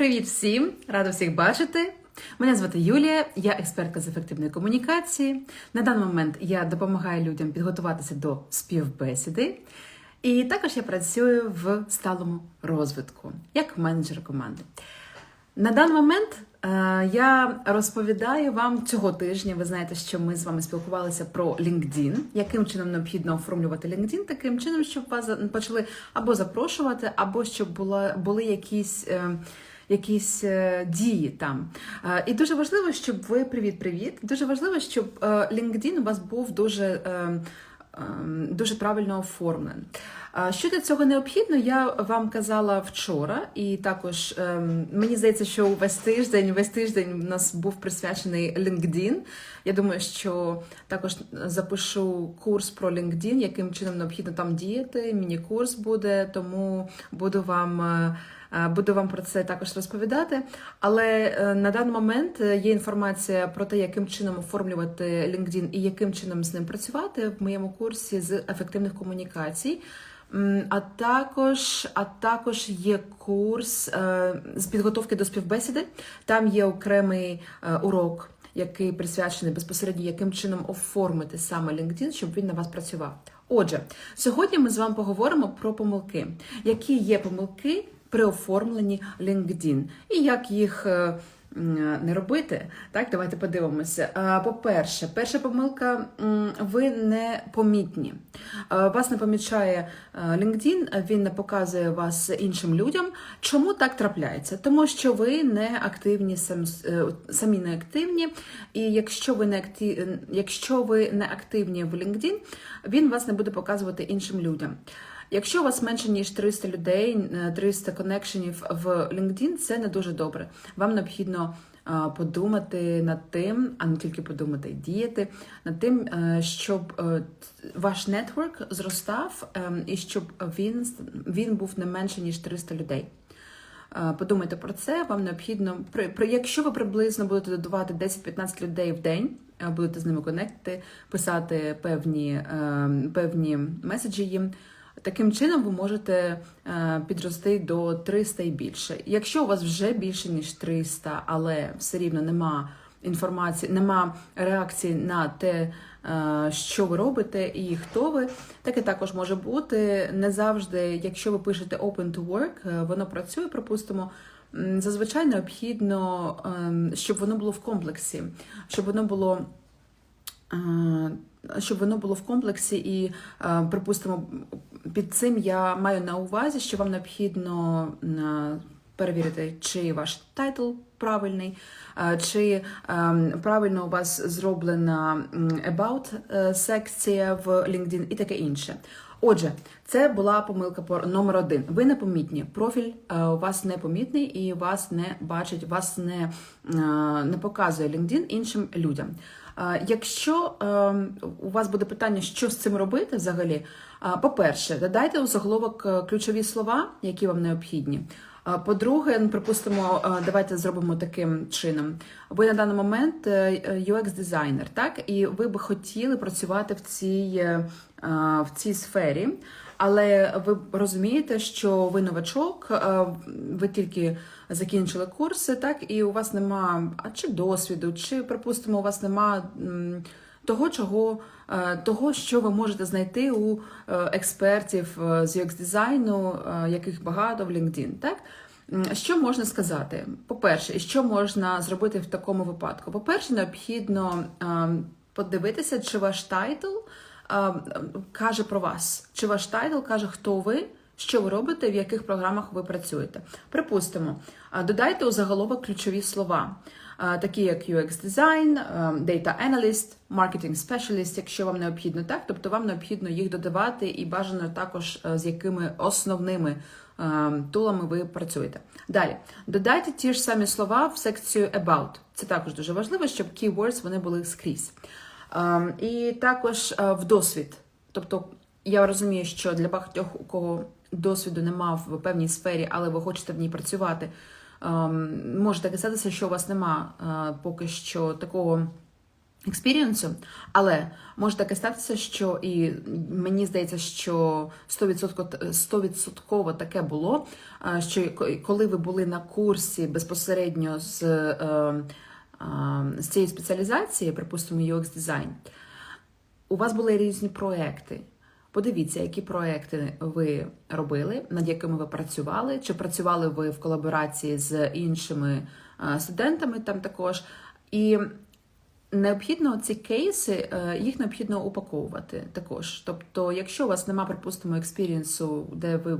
Привіт всім! Рада всіх бачити. Мене звати Юлія, я експертка з ефективної комунікації. На даний момент я допомагаю людям підготуватися до співбесіди. І також я працюю в сталому розвитку як менеджер команди. На даний момент е, я розповідаю вам цього тижня. Ви знаєте, що ми з вами спілкувалися про LinkedIn, яким чином необхідно оформлювати LinkedIn, таким чином, щоб вас почали або запрошувати, або щоб була, були якісь. Якісь е, дії там. Е, і дуже важливо, щоб ви привіт-привіт. Дуже важливо, щоб е, LinkedIn у вас був дуже, е, е, дуже правильно оформлений. Що для цього необхідно, я вам казала вчора, і також ем, мені здається, що весь тиждень, весь тиждень у нас був присвячений LinkedIn. Я думаю, що також запишу курс про LinkedIn, яким чином необхідно там діяти. Міні-курс буде, тому буду вам. Е, Буду вам про це також розповідати, але е, на даний момент е, є інформація про те, яким чином оформлювати LinkedIn і яким чином з ним працювати в моєму курсі з ефективних комунікацій. А також, а також є курс з підготовки до співбесіди. Там є окремий урок, який присвячений безпосередньо яким чином оформити саме LinkedIn, щоб він на вас працював. Отже, сьогодні ми з вами поговоримо про помилки, які є помилки при оформленні LinkedIn і як їх. е, Не робити, так, давайте подивимося. Е, По-перше, перша помилка, ви не помітні. Е, Вас не помічає LinkedIn, він не показує вас іншим людям. Чому так трапляється? Тому що ви не активні сам, самі не активні, і якщо ви не актив, якщо ви не активні в LinkedIn, він вас не буде показувати іншим людям. Якщо у вас менше ніж 300 людей, е, 300 коннекшенів в LinkedIn, це не дуже добре. Вам необхідно е, подумати над тим, а не тільки подумати і діяти, над тим, е, щоб е, ваш нетворк зростав ем, і щоб він, він був не менше ніж 300 людей. Е, Подумайте про це. Вам необхідно при, якщо ви приблизно будете додавати 10-15 людей в день, е, будете з ними конектити, писати певні, е, певні меседжі їм. Таким чином ви можете е, підрости до 300 і більше. Якщо у вас вже більше ніж 300, але все рівно нема інформації, нема реакції на те, е, що ви робите і хто ви, таке також може бути. Не завжди, якщо ви пишете open to work, е, воно працює, припустимо. Зазвичай необхідно, ем, щоб воно було в комплексі, щоб воно було. Щоб воно було в комплексі, і, припустимо, під цим я маю на увазі, що вам необхідно е, перевірити, чи ваш тайтл правильний, е, чи е, правильно у вас зроблена about секція в LinkedIn і таке інше. Отже, це була помилка по- номер один. Ви непомітні. Профіль у вас непомітний і вас не бачить, вас не, не показує LinkedIn іншим людям. Якщо е, у вас буде питання, що з цим робити взагалі, по-перше, додайте у заголовок е, ключові слова, які вам необхідні. По-друге, ну, припустимо, е, давайте зробимо таким чином. Ви на даний момент е, UX-дизайнер, так? І ви би хотіли працювати в цій, в цій сфері. Але ви розумієте, що ви новачок, е, ви тільки закінчили курси, так і у вас нема а чи досвіду, чи припустимо, у вас нема того, чого е, того, що ви можете знайти у е, експертів з UX дизайну, яких багато в LinkedIn, так. Що можна сказати? По-перше, що можна зробити в такому випадку? По-перше, необхідно е, подивитися, чи ваш тайтл каже про вас, чи ваш тайтл каже, хто ви, що ви робите, в яких програмах ви працюєте. Припустимо, додайте у заголовок ключові слова, такі як UX Design, Data Analyst, Marketing Specialist, якщо вам необхідно, так? Тобто вам необхідно їх додавати і бажано також е, з якими основними тулами ви працюєте. Далі, додайте ті ж самі слова в секцію About. Це також дуже важливо, щоб keywords вони були скрізь. Ем, І також е, в досвід. Тобто, я розумію, що для багатьох, у кого досвіду нема в певній сфері, але ви хочете в ній працювати, ем, може таке статися, що у вас нема е, поки що такого експірієнсу, але може таке статися, що і мені здається, що 100%, 100% таке було, що коли ви були на курсі безпосередньо з, е, е, з цієї спеціалізації, припустимо, UX дизайн, у вас були різні проекти. Подивіться, які проекти ви робили, над якими ви працювали, чи працювали ви в колаборації з іншими студентами там також. І необхідно ці кейси, е, їх необхідно упаковувати також. Тобто, якщо у вас немає, припустимо, експірієнсу, де ви,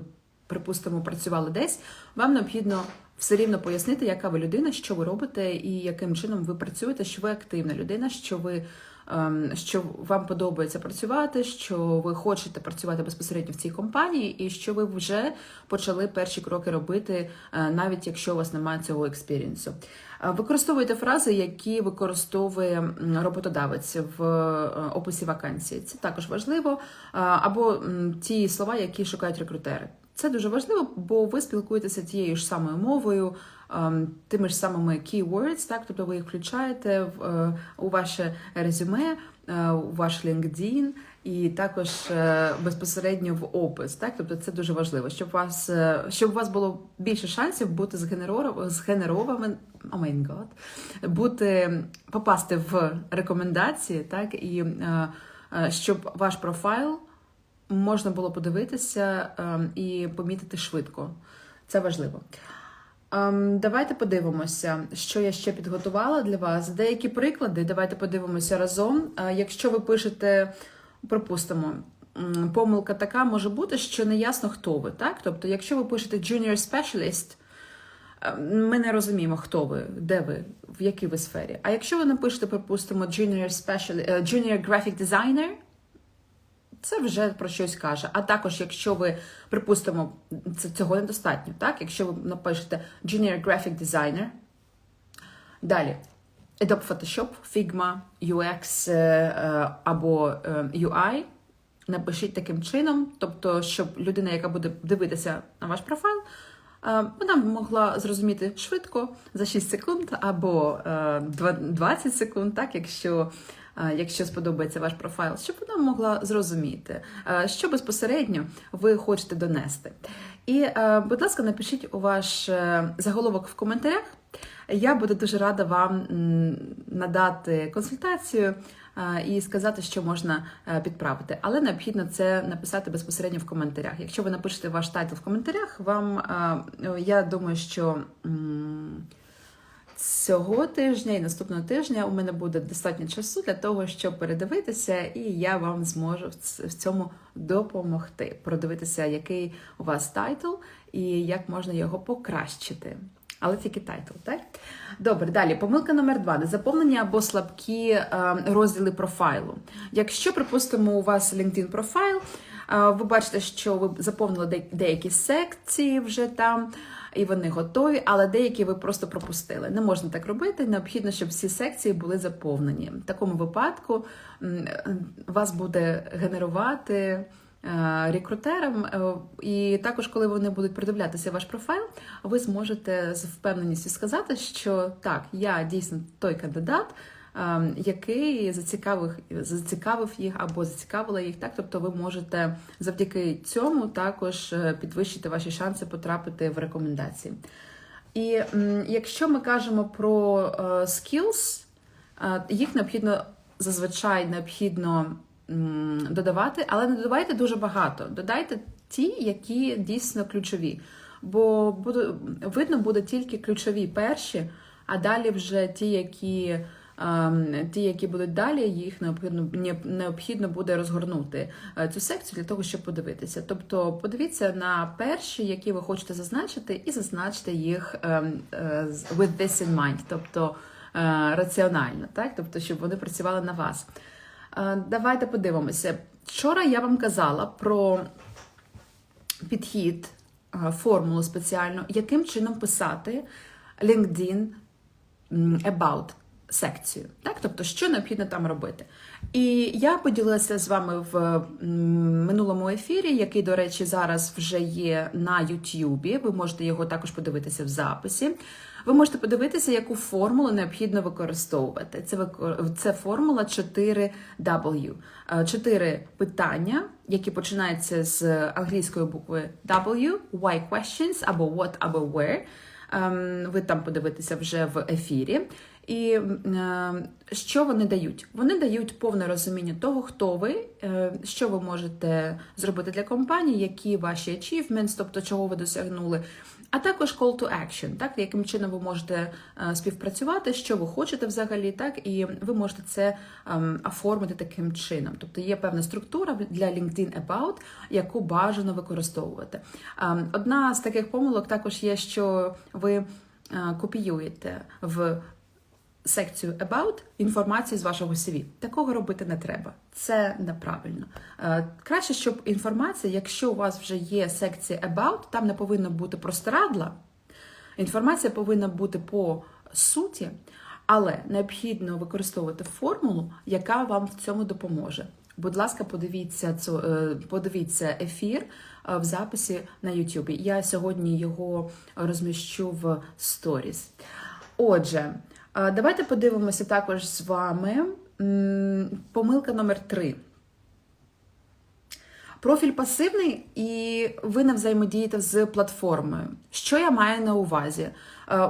припустимо, працювали десь, вам необхідно все рівно пояснити, яка ви людина, що ви робите, і яким чином ви працюєте, що ви активна людина, що ви. ем, Що вам подобається працювати, що ви хочете працювати безпосередньо в цій компанії, і що ви вже почали перші кроки робити, е, навіть якщо у вас немає цього експірієнсу. Е, Використовуйте фрази, які використовує роботодавець в е, описі вакансії. Це також важливо. Або ті слова, які шукають рекрутери. Це дуже важливо, бо ви спілкуєтеся тією ж самою мовою, ем, тими ж самими keywords, так, тобто ви їх включаєте в, е, у ваше резюме, е, у ваш LinkedIn і також е, безпосередньо в опис. Так, тобто це дуже важливо, щоб вас, щоб у вас було більше шансів бути згенеров- згенерованим, oh my God, бути попасти в рекомендації, так і щоб ваш профайл можна було подивитися ем, і помітити швидко. Це важливо. Ем, Давайте подивимося, що я ще підготувала для вас. Деякі приклади. Давайте подивимося разом. Е, Якщо ви пишете, припустимо, помилка така може бути, що не ясно, хто ви. Так? Тобто, якщо ви пишете Junior Specialist, е, ми не розуміємо, хто ви, де ви, в якій ви сфері. А якщо ви напишете, припустимо, Junior Specialist, е, Junior Graphic Designer, це вже про щось каже. А також, якщо ви, припустимо, це цього недостатньо, так? Якщо ви напишете Junior Graphic Designer, далі Adobe Photoshop, Figma, UX е, е, або е, UI, напишіть таким чином, тобто, щоб людина, яка буде дивитися на ваш профайл, вона могла зрозуміти швидко за 6 секунд або е, 20 секунд, так, якщо якщо сподобається ваш профайл, щоб вона могла зрозуміти, що безпосередньо ви хочете донести. І, будь ласка, напишіть у ваш е, заголовок в коментарях. Я буду дуже рада вам надати консультацію і сказати, що можна е, підправити. Але необхідно це написати безпосередньо в коментарях. Якщо ви напишете ваш тайтл в коментарях, вам я думаю, що. Цього тижня і наступного тижня у мене буде достатньо часу для того, щоб передивитися, і я вам зможу в цьому допомогти. Продивитися, який у вас тайтл і як можна його покращити. Але тільки тайтл, так? Добре, далі. Помилка номер два: незаповнені або слабкі е, розділи профайлу. Якщо, припустимо, у вас LinkedIn профайл, е, ви бачите, що ви заповнили деякі секції вже там, і вони готові, але деякі ви просто пропустили. Не можна так робити. Необхідно, щоб всі секції були заповнені. В такому випадку вас буде генерувати е, рекрутером, е, і також, коли вони будуть придивлятися ваш профайл, ви зможете з впевненістю сказати, що так, я дійсно той кандидат. Е, Який зацікавив, зацікавив їх або зацікавила їх, так тобто ви можете завдяки цьому також е, підвищити ваші шанси потрапити в рекомендації. І якщо ми кажемо про е, skills, е, їх необхідно зазвичай необхідно додавати, але не додавайте дуже багато. Додайте ті, які дійсно ключові. Бо видно буде тільки ключові перші, а далі вже ті, які. Ті, які будуть далі, їх необхідно необхідно буде розгорнути е, цю секцію для того, щоб подивитися. Тобто, подивіться на перші, які ви хочете зазначити, і зазначте їх ем, е, with this in mind, тобто е, раціонально, так? Тобто, щоб вони працювали на вас. Давайте подивимося. Вчора я вам казала про підхід, формулу спеціальну, яким чином писати LinkedIn About секцію. Так? Тобто, що необхідно там робити. І я поділилася з вами в минулому ефірі, який, до речі, зараз вже є на Ютубі. Ви можете його також подивитися в записі. Ви можете подивитися, яку формулу необхідно використовувати. Це це формула 4W. Е, Чотири питання, які починаються з англійської букви W, why questions або what або where. Ем, Ви там подивитеся вже в ефірі. І е, що вони дають? Вони дають повне розуміння того, хто ви, е, що ви можете зробити для компанії, які ваші achievements, тобто чого ви досягнули, а також call to action, так яким чином ви можете е, співпрацювати, що ви хочете взагалі, так і ви можете це ем, оформити таким чином. Тобто є певна структура для LinkedIn About, яку бажано використовувати. Ем, Одна з таких помилок також є, що ви копіюєте в секцію About інформацію з вашого CV. Такого робити не треба. Це неправильно. Е, Краще, щоб інформація, якщо у вас вже є секція About, там не повинно бути простирадла. Інформація повинна бути по суті, але необхідно використовувати формулу, яка вам в цьому допоможе. Будь ласка, подивіться е, подивіться ефір е, в записі на YouTube. Я сьогодні його розміщу в сторіс. Отже, давайте подивимося також з вами помилка номер 3. Профіль пасивний, і ви не взаємодієте з платформою. Що я маю на увазі?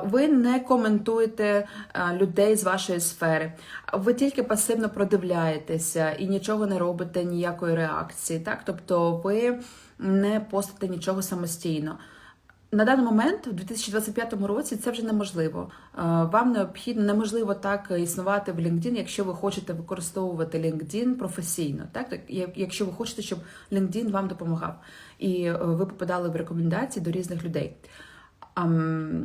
Ви не коментуєте людей з вашої сфери, ви тільки пасивно продивляєтеся і нічого не робите, ніякої реакції. Так? Тобто ви не постите нічого самостійно. На даний момент, у 2025 році, це вже неможливо. Е, Вам необхідно неможливо так існувати в LinkedIn, якщо ви хочете використовувати LinkedIn професійно, так Так, як- якщо ви хочете, щоб LinkedIn вам допомагав, і е, ви попадали в рекомендації до різних людей.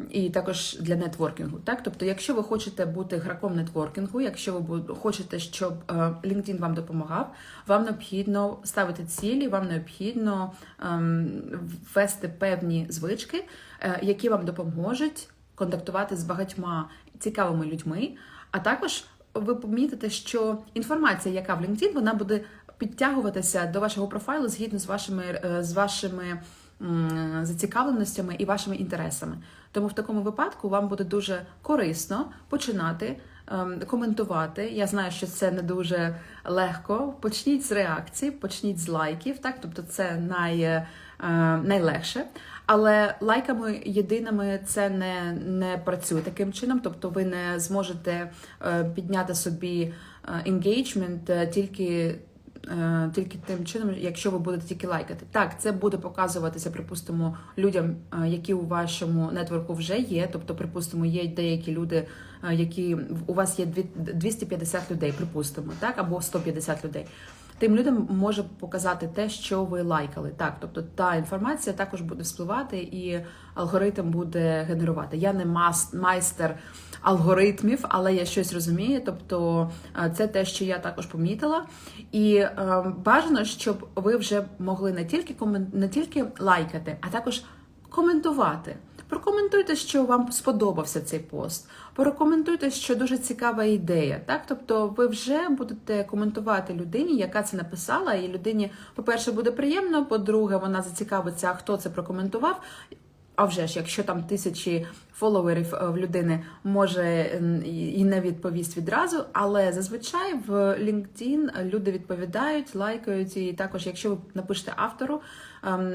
І також для нетворкінгу. Так? Тобто, якщо ви хочете бути граком нетворкінгу, якщо ви хочете, щоб е, LinkedIn вам допомагав, вам необхідно ставити цілі, вам необхідно ем, ввести певні звички, е, які вам допоможуть контактувати з багатьма цікавими людьми, а також ви помітите, що інформація, яка в LinkedIn, вона буде підтягуватися до вашого профайлу згідно з вашими е, з вашими зацікавленостями і вашими інтересами. Тому в такому випадку вам буде дуже корисно починати ем, коментувати. Я знаю, що це не дуже легко. Почніть з реакцій, почніть з лайків, так тобто це най, е, найлегше. Але лайками єдиними це не, не працює таким чином, тобто ви не зможете е, підняти собі енгейджмент тільки. Е, Тільки тим чином, якщо ви будете тільки лайкати, так це буде показуватися, припустимо, людям, е, які у вашому нетворку вже є. Тобто, припустимо, є деякі люди, е, які у вас є дві- 250 людей, припустимо, так або 150 людей. Тим людям може показати те, що ви лайкали. Так, тобто та інформація також буде вспливати, і алгоритм буде генерувати. Я не майстер алгоритмів, але я щось розумію. Тобто е, це те, що я також помітила. І е, бажано, щоб ви вже могли не тільки комен... не тільки лайкати, а також коментувати. Прокоментуйте, що вам сподобався цей пост. Прокоментуйте, що дуже цікава ідея. Так, тобто, ви вже будете коментувати людині, яка це написала, і людині, по-перше, буде приємно. По-друге, вона зацікавиться, хто це прокоментував. А вже ж, якщо там тисячі фоловерів е, в людини може і не відповість відразу, але зазвичай в LinkedIn люди відповідають, лайкають, і також, якщо ви напишете автору, ем,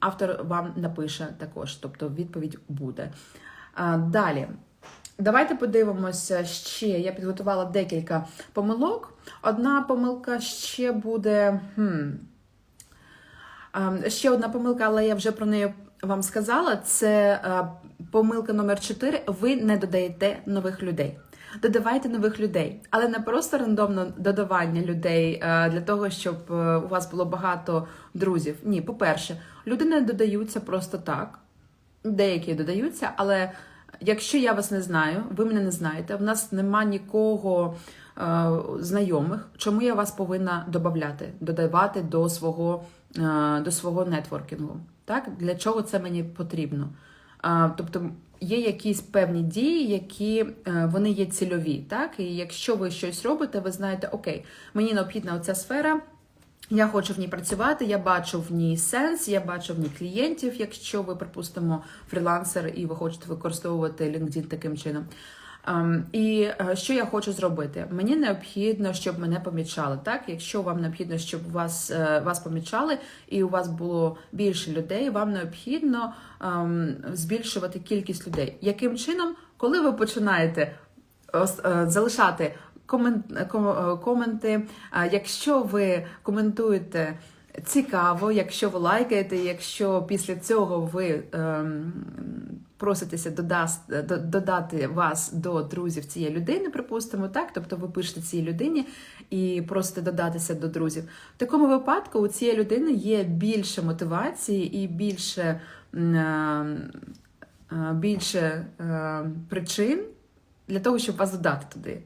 автор вам напише також, тобто відповідь буде. Далі. Давайте подивимося ще. Я підготувала декілька помилок. Одна помилка ще буде. Хм, Ем, Ще одна помилка, але я вже про неї вам сказала. Це е, помилка номер 4. Ви не додаєте нових людей. Додавайте нових людей, але не просто рандомно додавання людей е, для того, щоб е, у вас було багато друзів. Ні, по-перше, люди не додаються просто так. Деякі додаються, але якщо я вас не знаю, ви мене не знаєте, в нас нема нікого е, знайомих, чому я вас повинна додавати, додавати до свого, е, до свого нетворкінгу? Так? Для чого це мені потрібно? Е, тобто є якісь певні дії, які е, вони є цільові. Так? І якщо ви щось робите, ви знаєте, окей, мені необхідна оця сфера. Я хочу в ній працювати, я бачу в ній сенс, я бачу в ній клієнтів, якщо ви, припустимо, фрілансер і ви хочете використовувати LinkedIn таким чином. Ем, і е, що я хочу зробити? Мені необхідно, щоб мене помічали. Так, якщо вам необхідно, щоб вас е, вас помічали, і у вас було більше людей, вам необхідно ем, збільшувати кількість людей. Яким чином, коли ви починаєте е, залишати комен- коменти, якщо ви коментуєте. Цікаво, якщо ви лайкаєте, якщо після цього ви ем, проситеся додаст, до- додати вас до друзів цієї людини, припустимо, так? Тобто ви пишете цій людині і просите додатися до друзів. В такому випадку у цієї людини є більше мотивації і більше, м, е, більше е, причин для того, щоб вас додати туди.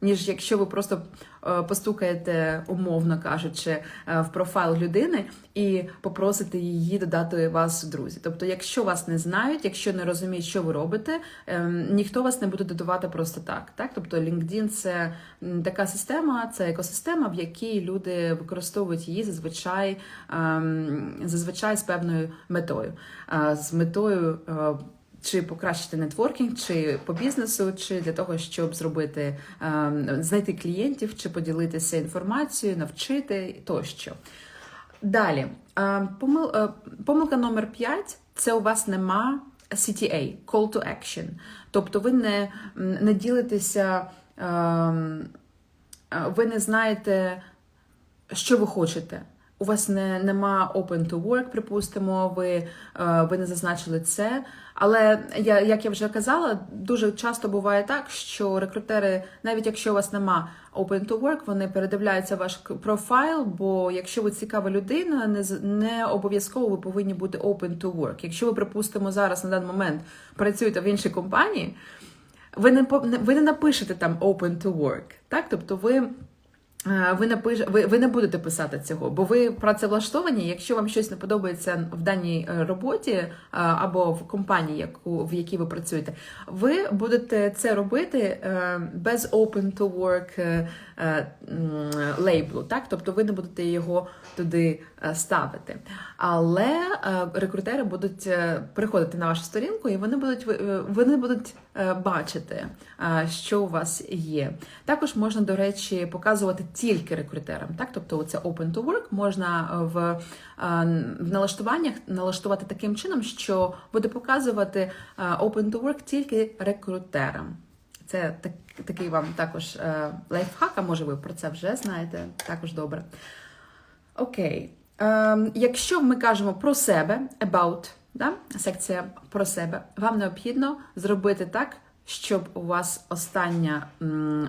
Ніж якщо ви просто е, постукаєте, умовно кажучи, е, в профайл людини і попросите її додати вас в друзі. Тобто, якщо вас не знають, якщо не розуміють, що ви робите, е, ніхто вас не буде додавати просто так. Так, тобто LinkedIn – це така система, це екосистема, в якій люди використовують її зазвичай ем, зазвичай з певною метою, Е, з метою. Чи покращити нетворкінг, чи по бізнесу, чи для того, щоб зробити ем, знайти клієнтів, чи поділитися інформацією, навчити тощо. Далі, е, помил, е, помилка номер 5 – це у вас нема CTA – Call to Action. Тобто ви не, не ділитеся, ем, е, ви не знаєте, що ви хочете. У вас не, нема open to work, припустимо, ви, е, ви не зазначили це. Але я, як я вже казала, дуже часто буває так, що рекрутери, навіть якщо у вас нема open to work, вони передивляються ваш профайл, бо якщо ви цікава людина, не, не обов'язково ви повинні бути open to work. Якщо ви, припустимо, зараз на даний момент працюєте в іншій компанії, ви не ви не напишете там open to work. Так? Тобто ви. Е, Ви не, пиш... ви, ви не будете писати цього, бо ви працевлаштовані. Якщо вам щось не подобається в даній е, роботі е, або в компанії, яку, в якій ви працюєте, ви будете це робити без open to work лейблу. Так? Тобто ви не будете його туди е, ставити. Але е, рекрутери будуть е, приходити на вашу сторінку, і вони будуть е, вони будуть е, бачити, е, що у вас є. Також можна, до речі, показувати тільки рекрутерам. Так, тобто, це open to work можна е, в, е, в налаштуваннях налаштувати таким чином, що буде показувати е, open to work тільки рекрутерам. Це так, такий вам також е, лайфхак, а може ви про це вже знаєте, також добре. Окей. Ем, якщо ми кажемо про себе, about, да? секція про себе, вам необхідно зробити так, щоб у вас остання,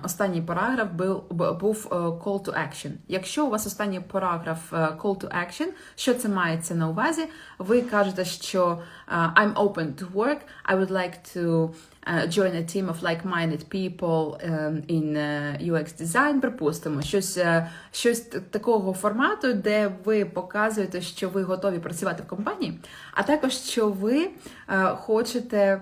останній параграф був, був е, call to action. Якщо у вас останній параграф е, call to action, що це мається на увазі? Ви кажете, що е, I'm open to work, I would like to е, join a team of like-minded people ем, in е, UX design, припустимо, щось, е, щось такого формату, де ви показуєте, що ви готові працювати в компанії, а також що ви е, хочете.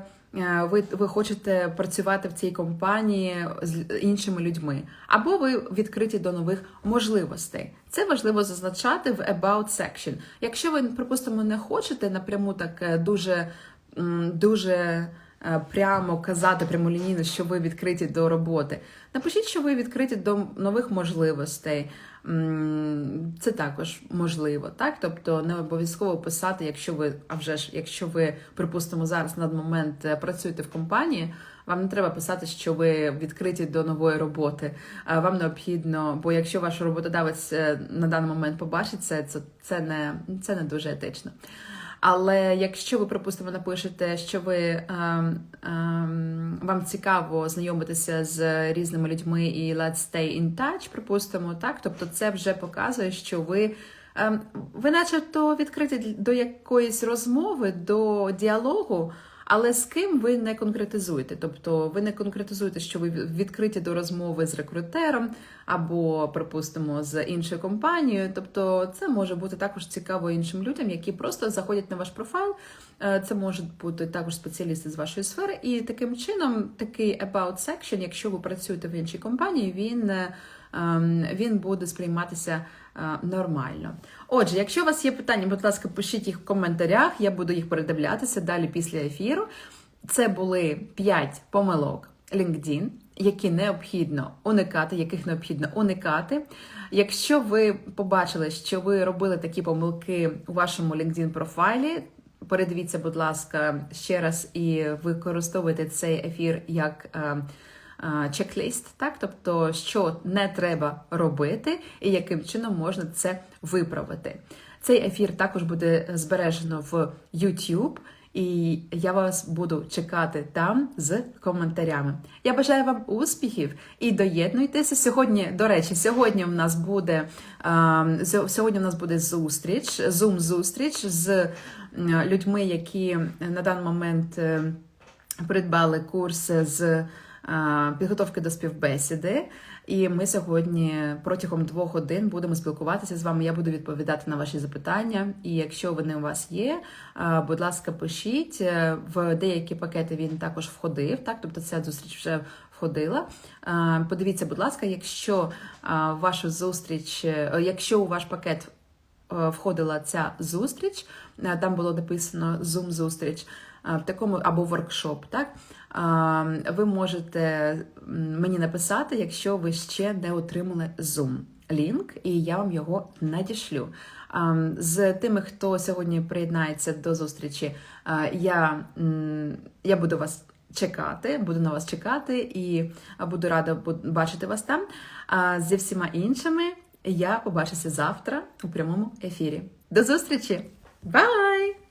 Ви, ви хочете працювати в цій компанії з іншими людьми, або ви відкриті до нових можливостей. Це важливо зазначати в About section. Якщо ви, припустимо, не хочете напряму так дуже, дуже прямо казати прямолінійно, що ви відкриті до роботи. Напишіть, що ви відкриті до нових можливостей. Це також можливо, так? Тобто не обов'язково писати, якщо ви, а вже ж, якщо ви, припустимо, зараз на момент е, працюєте в компанії, вам не треба писати, що ви відкриті до нової роботи. Вам необхідно, бо якщо ваш роботодавець е, на даний момент побачить це, це, не, це не дуже етично. Але якщо ви, припустимо, напишете, що ви ем, ем, вам цікаво знайомитися з різними людьми і let's stay in touch, припустимо, так, тобто це вже показує, що ви. ем, Ви начебто відкриті до якоїсь розмови, до діалогу, Але з ким ви не конкретизуєте? Тобто ви не конкретизуєте, що ви відкриті до розмови з рекрутером або, припустимо, з іншою компанією. Тобто, це може бути також цікаво іншим людям, які просто заходять на ваш профайл. Е, Це можуть бути також спеціалісти з вашої сфери, і таким чином такий about section, якщо ви працюєте в іншій компанії, він, е, ем, він буде сприйматися нормально. Отже, якщо у вас є питання, будь ласка, пишіть їх в коментарях, я буду їх передивлятися далі після ефіру. Це були 5 помилок LinkedIn, які необхідно уникати, яких необхідно уникати. Якщо ви побачили, що ви робили такі помилки у вашому LinkedIn профайлі, передивіться, будь ласка, ще раз і використовуйте цей ефір як. Чек-ліст, так, тобто, що не треба робити, і яким чином можна це виправити. Цей ефір також буде збережено в YouTube, і я вас буду чекати там з коментарями. Я бажаю вам успіхів і доєднуйтеся. Сьогодні, до речі, сьогодні в нас буде сьогодні в нас буде зустріч, зум зустріч з людьми, які на даний момент е, придбали курс з підготовки до співбесіди. І ми сьогодні протягом двох годин будемо спілкуватися з вами. Я буду відповідати на ваші запитання. І якщо вони у вас є, будь ласка, пишіть. Е, В деякі пакети він також входив. Так, тобто ця зустріч вже входила. Подивіться, будь ласка, якщо вашу зустріч, е, якщо у ваш пакет е, входила ця зустріч, там було написано Zoom зустріч е, в такому або воркшоп, так ви можете мені написати, якщо ви ще не отримали Zoom лінк, і я вам його надішлю. З тими, хто сьогодні приєднається до зустрічі, я, я буду вас. Чекати, буду на вас чекати і буду рада бачити вас там. А зі всіма іншими я побачуся завтра у прямому ефірі. До зустрічі! Бай!